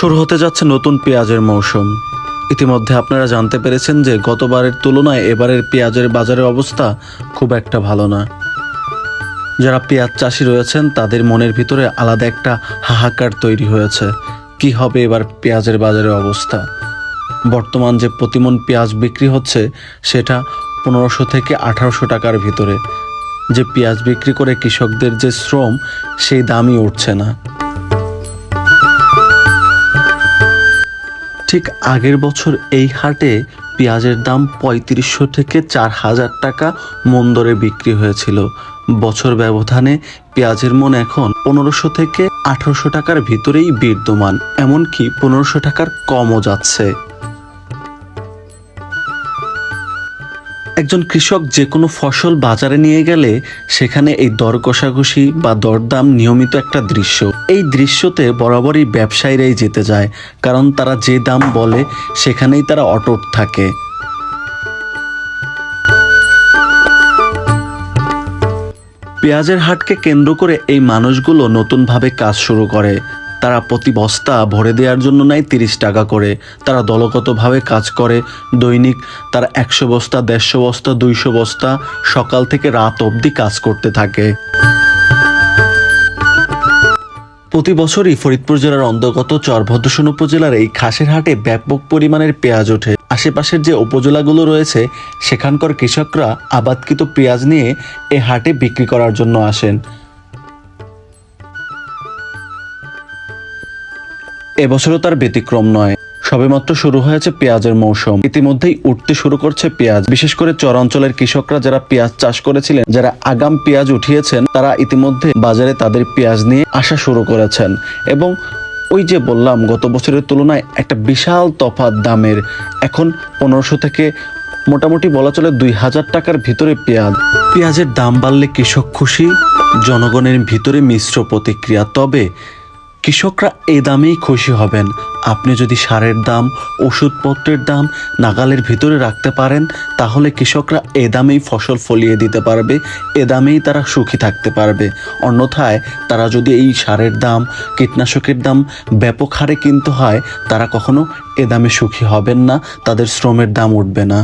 শুরু হতে যাচ্ছে নতুন পেঁয়াজের মৌসুম। ইতিমধ্যে আপনারা জানতে পেরেছেন যে গতবারের তুলনায় এবারের পেঁয়াজের বাজারের অবস্থা খুব একটা ভালো না। যারা পেঁয়াজ চাষি রয়েছেন, তাদের মনের ভিতরে আলাদা একটা হাহাকার তৈরি হয়েছে। কি হবে এবার পেঁয়াজের বাজারের অবস্থা? বর্তমান যে প্রতিমন পেঁয়াজ বিক্রি হচ্ছে, সেটা পনেরোশো থেকে আঠারোশো টাকার ভিতরে। যে পেঁয়াজ বিক্রি করে কৃষকদের যে শ্রম, সেই দামই উঠছে না। ঠিক আগের বছর এই হাটে পেঁয়াজের দাম পঁয়ত্রিশশো থেকে চার হাজার টাকা মন্দরে বিক্রি হয়েছিল। বছর ব্যবধানে পেঁয়াজের মন এখন পনেরোশো থেকে আঠারোশো টাকার ভিতরেই বিদ্যমান, এমনকি পনেরোশো টাকার কমও যাচ্ছে। একজন কৃষক যে কোনো ফসল বাজারে নিয়ে গেলে সেখানে এই দর কষাকষি বা দরদাম নিয়মিত একটা দৃশ্য। এই দৃশ্যতে বরাবরই ব্যবসায়ীরাই যেতে যায়, কারণ তারা যে দাম বলে সেখানেই তারা অটুট থাকে। পেঁয়াজের হাটকে কেন্দ্র করে এই মানুষগুলো নতুনভাবে কাজ শুরু করে। তারা প্রতি বস্তা ভরে দেওয়ার জন্য নেয় তিরিশ টাকা করে। তারা দলগতভাবে কাজ করে, দৈনিক তারা একশো বস্তা, দেড়শো বস্তা, দুইশো বস্তা সকাল থেকে রাত অবধি কাজ করতে থাকে। প্রতি বছরই ফরিদপুর জেলার অন্তর্গত চরভদ্রসন উপজেলার এই খাসের হাটে ব্যাপক পরিমাণের পেঁয়াজ ওঠে। আশেপাশের যে উপজেলাগুলো রয়েছে, সেখানকার কৃষকরা আবাদকৃত পেঁয়াজ নিয়ে এ হাটে বিক্রি করার জন্য আসেন। এবছরও তার ব্যতিক্রম নয়। সবেমাত্র শুরু হয়েছে পেঁয়াজের মৌসুম। ইতিমধ্যেই উঠতে শুরু করছে পেঁয়াজ। বিশেষ করে চরাঞ্চলের কৃষকরা যারা পেঁয়াজ চাষ করেছিলেন, যারা আগাম পেঁয়াজ উঠিয়েছেন, তারা ইতিমধ্যে বাজারে তাদের পেঁয়াজ নিয়ে আসা শুরু করেছেন। এবং ওই যে বললাম, গত বছরের তুলনায় একটা বিশাল তফাৎ দামের। এখন পনেরোশো থেকে মোটামুটি বলা চলে দুই হাজার টাকার ভিতরে পেঁয়াজ। পেঁয়াজের দাম বাড়লে কৃষক খুশি, জনগণের ভিতরে মিশ্র প্রতিক্রিয়া। তবে কৃষকরা এ দামেই খুশি হবেন। আপনি যদি সারের দাম, ওষুধপত্রের দাম নাগালের ভিতরে রাখতে পারেন, তাহলে কৃষকরা এ দামেই ফসল ফলিয়ে দিতে পারবে, এ দামেই তারা সুখী থাকতে পারবে। অন্যথায় তারা যদি এই সারের দাম, কীটনাশকের দাম ব্যাপক হারে কিনতে হয়, তারা কখনো এ দামে সুখী হবেন না, তাদের শ্রমের দাম উঠবে না।